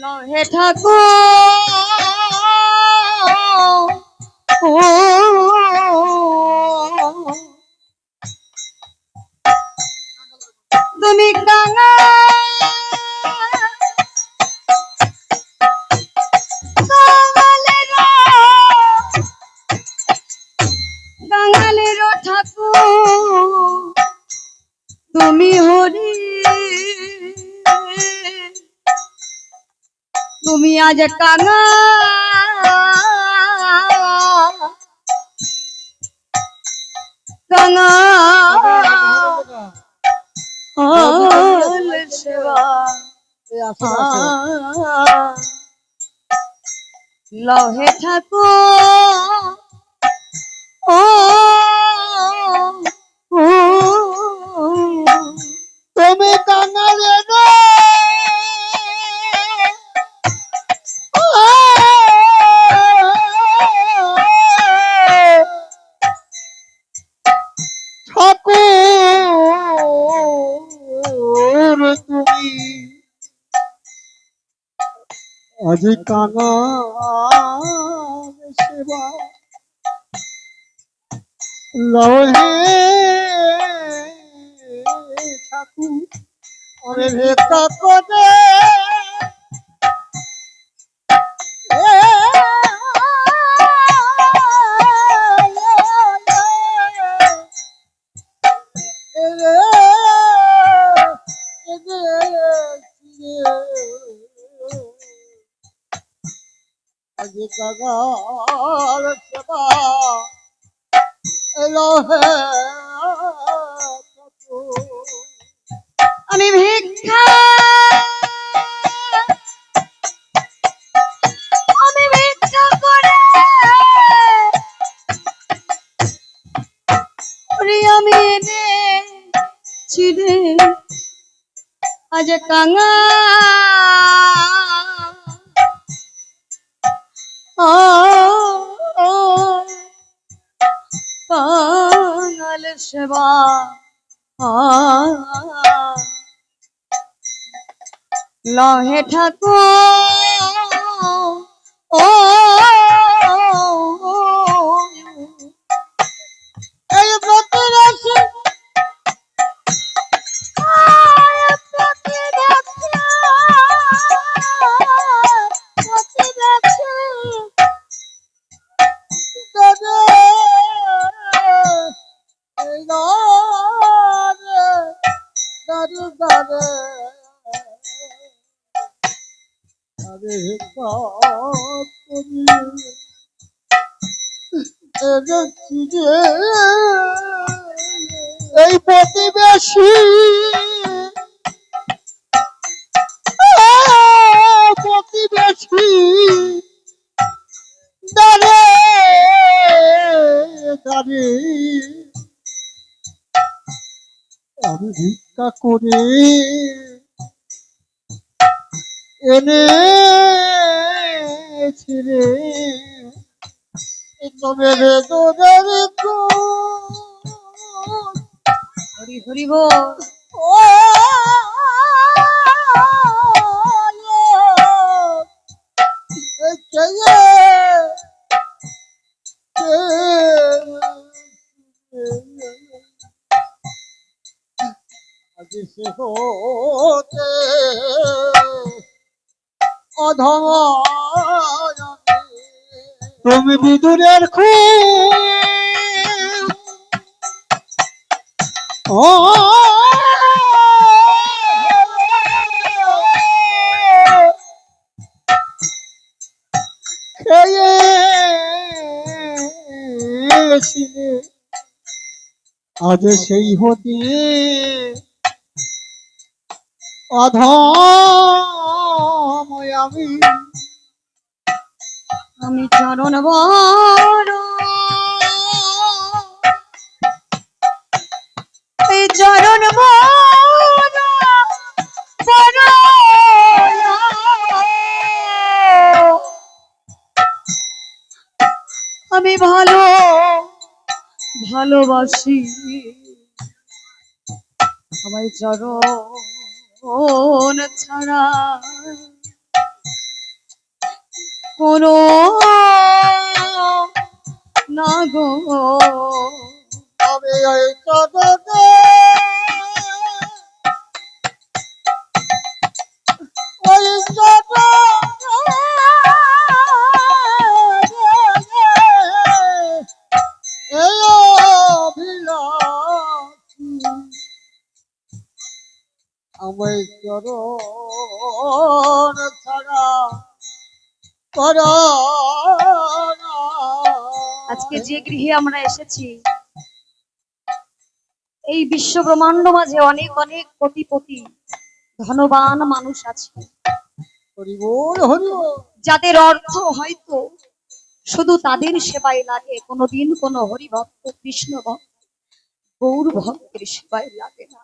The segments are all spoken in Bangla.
নহে ঠাকুর। আজ কাঙা কাঙা লহে ঠাকুর। কাঙা সেবা লহে ঠাকুর ওরে ভেকা করে আমি ভিক্ষা। আমি ভিক্ষা করে। আমি ছিড়ে আজ কাঙা সেবা। লহে ঠাকুর ও ভিক্ষা করে এনে ছিড়ে হরি হরি বল। হতে তুমি বিদুরের খু ও আজ সেই হতে অধম আমি আমি চরণ বড় এই চরণ আমি ভালো ভালোবাসি। আমায় চরণ ছাড়া কোনো না গো। তবে ওই চরণে আজকে যে গৃহে আমরা এসেছি এই বিশ্ব ব্রহ্মাণ্ড মাঝে অনেক অনেক কোটিপতি ধনবান মানুষ আছে। যাদের অর্থ হয়তো শুধু তাদের সেবায় লাগে কোনোদিন কোনো হরিভক্ত কৃষ্ণ ভক্ত গৌর ভক্তের সেবায় লাগে না।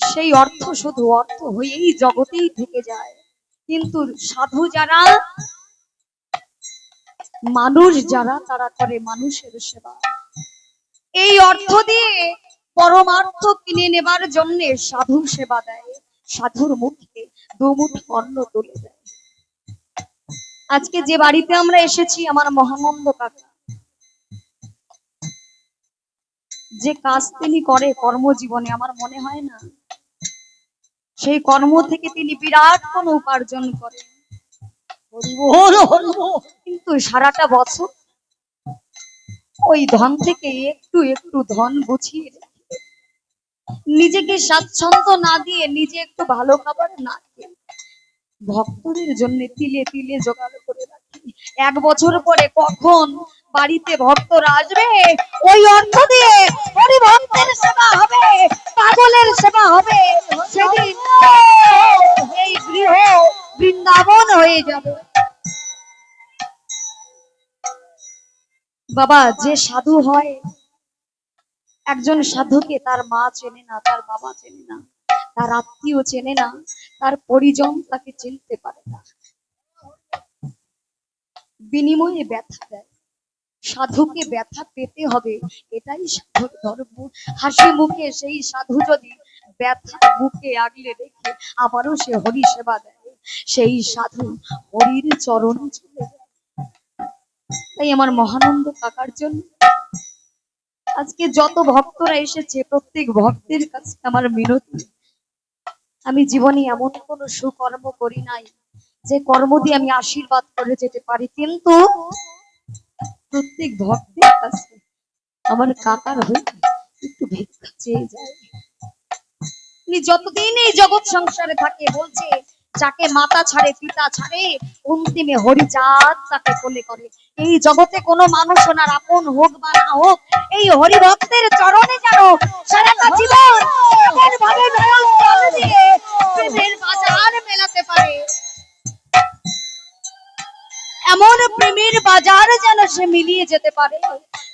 সেই অর্থ শুধু অর্থ হয়েই জগতেই থেকে যায়। কিন্তু সাধু যারা, মানুষ যারা, তারা করে মানুষের সেবা। এই অর্থ দিয়ে পরমার্থ কিনে নেবার জন্য সাধু সেবা দেয়, সাধুর মুখে দুমুঠ অন্ন তুলে দেয়। আজকে যে বাড়িতে আমরা এসেছি, আমার মহানন্দ কাকা। যে কাজ তিনি করে কর্মজীবনে, আমার মনে হয় না সেই কর্ম থেকে তিনি বিরাট কোন উপার্জন করেন। কিন্তু সারাটা বছর ওই ধন থেকে একটু একটু ধন গুছিয়ে নিজেকে স্বাচ্ছন্দ্য না দিয়ে নিজে একটু ভালো খাবার না খেয়ে ভক্তদের জন্য তিলে তিলে জোগাড় করে এক বছর পরে কখন বাড়িতে ভক্তরা আসবে? ওই অর্থ দিয়ে হরি ভক্তের সেবা হবে, পাগলের সেবা হবে। সেদিন এই গৃহ বৃন্দাবন হয়ে যাবে। বাবা, যে সাধু হয়, একজন সাধুকে তার মা চেনে না, তার বাবা চেনে না, তার আত্মীয় চেনে না, তার পরিজন তাকে চিনতে পারে না। বিনিময়ে ব্যথা দেয়। সাধুকে ব্যথা পেতে হবে, এটাই সাধুর ধর্ম। হাসি মুখে সেই সাধু যদি ব্যথা বুকে আগলে রেখে আবারও সে হরি সেবা দেয়, সেই সাধু হরির চরণে চলে তাই আমার মহানন্দ কাকার জন্য আজকে যত ভক্তরা এসেছে, প্রত্যেক ভক্তের কাছে আমার মিনতি। আমি জীবনে এমন কোন সুকর্ম করি নাই যে কর্ম দিয়ে আমি আশীর্বাদ করে যেতে পারি, কিন্তু প্রত্যেক ভক্তের কাছে আমার কাকার হয়ে একটু ভিক্ষা চেয়ে যায়। যতদিন এই জগৎ সংসারে থাকে, বলছে, যাকে মাতা ছাড়ে, পিতা ছাড়ে, অন্তিমে হরিচাঁদ তাকে কোলে করে। এই জগতে কোনো মানুষ ওনার আপন হোক বা না হোক, এই হরি ভক্তের চরণে যেন সারাটা জীবন এমন প্রেমের বাজার যেন সে মিলিয়ে যেতে পারে।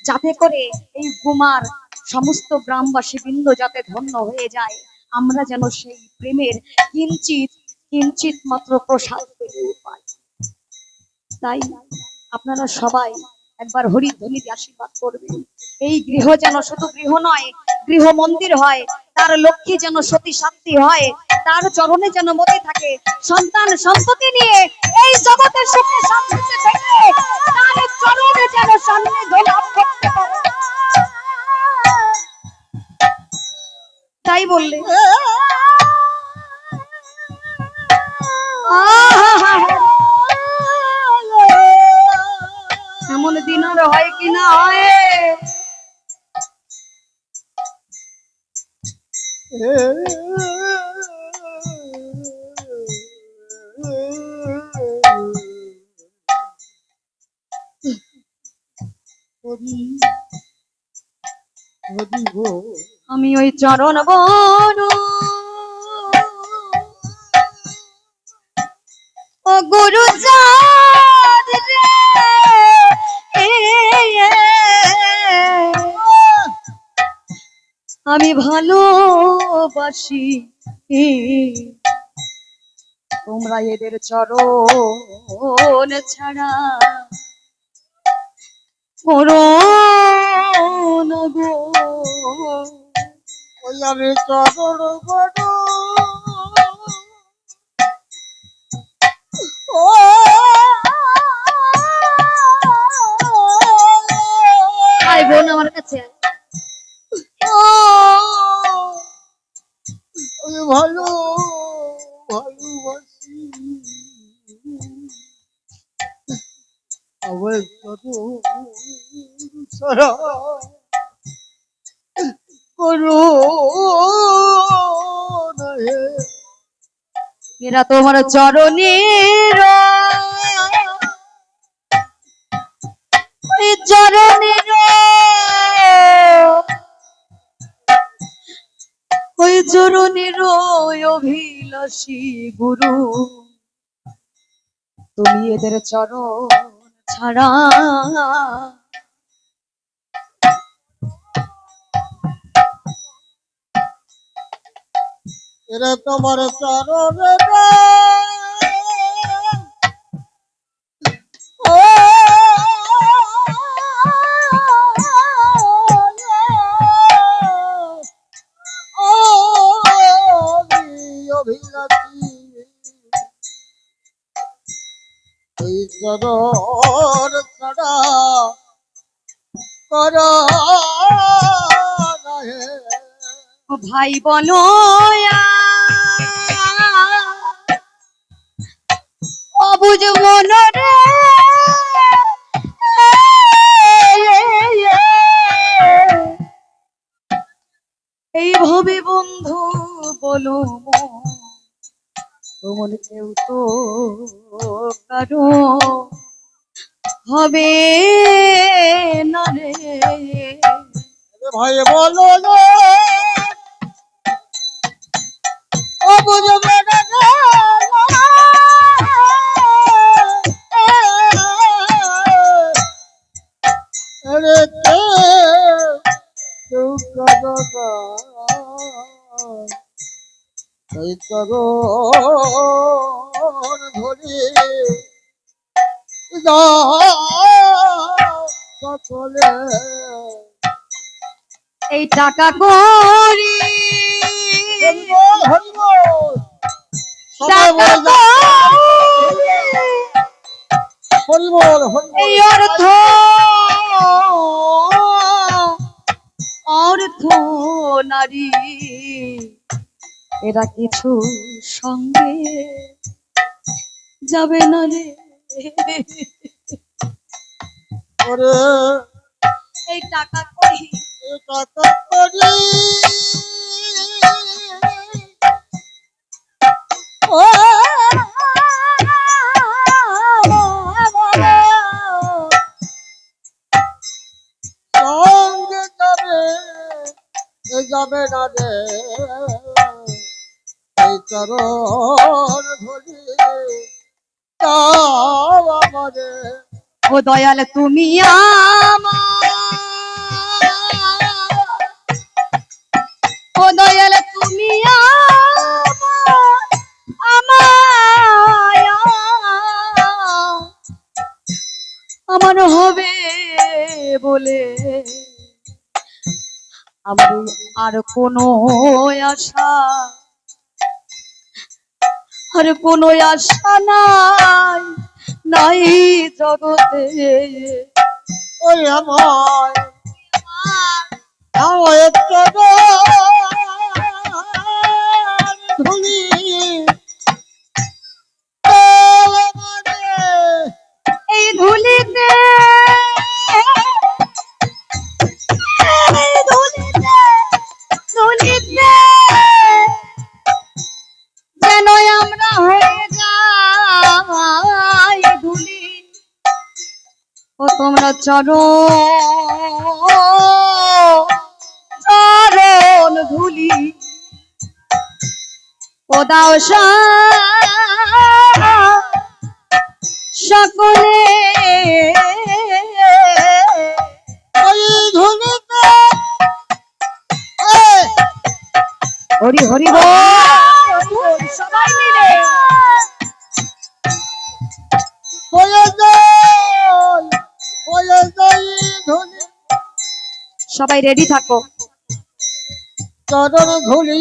যাতে করে এই গুমার সমস্ত গ্রামবাসী বৃন্দ যাতে ধন্য হয়ে যায়। আমরা যেন সেই প্রেমের কিঞ্চিত কিঞ্চিত মাত্র প্রসাদ পাই। তাই আপনারা সবাই একবার হরি ধ্বনি দিয়ে আশীর্বাদ করবেন। এই গৃহ যেন শুধু গৃহ নয়, গৃহ মন্দির হয়, তার লক্ষ্মী যেন সতী শান্তি হয় তার চরণে যেন মতে থাকে। সন্তান সন্ততি নিয়ে এই জগতে সুখে শান্তিতে থেকে তার চরণে যেন সান্নিধ্য লাভ করতে পারে। তাই বললে। এমন দিন আর হয় কি না হয় হরি আমি ওই চরণ বন। ও গুরু আমি ভালোবাসি। তোমরা এদের চরণ ছাড়া না গো ওই আমি চরণ বড় আয় বোন আমার কাছে। ভালো এরা তোমার চরণের চরণের ওই চরণের অভিলাষী গুরু। তুমি এদের চরণ ছাড়া এরা তোমার চরণ ভাই বনয়া মনরে। এইভাবে বন্ধু বলো তোমার কেউ তো কারও। হবে না রে। ভাই বলো চরণ ধরে। সকলে। এই টাকা করি। হরিবল, হরিবল। এরা কিছু সঙ্গে যাবে না রে ওরে, এই টাকা করি টাকা করি। ও, ও দয়াল তুমি ও দয়াল তুমি আমার হবে বলে আমার আর কোনো আশা আর কোনো আশা নাই নাই জগতে। ওই আমার আমার চরণ চরণ ধুলি। ও দাও সকলে। হরি হরি বল সবাই রেডি থাকো। চরণ ধুলি